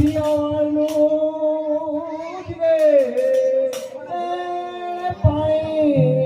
પીવાનો રે પાણી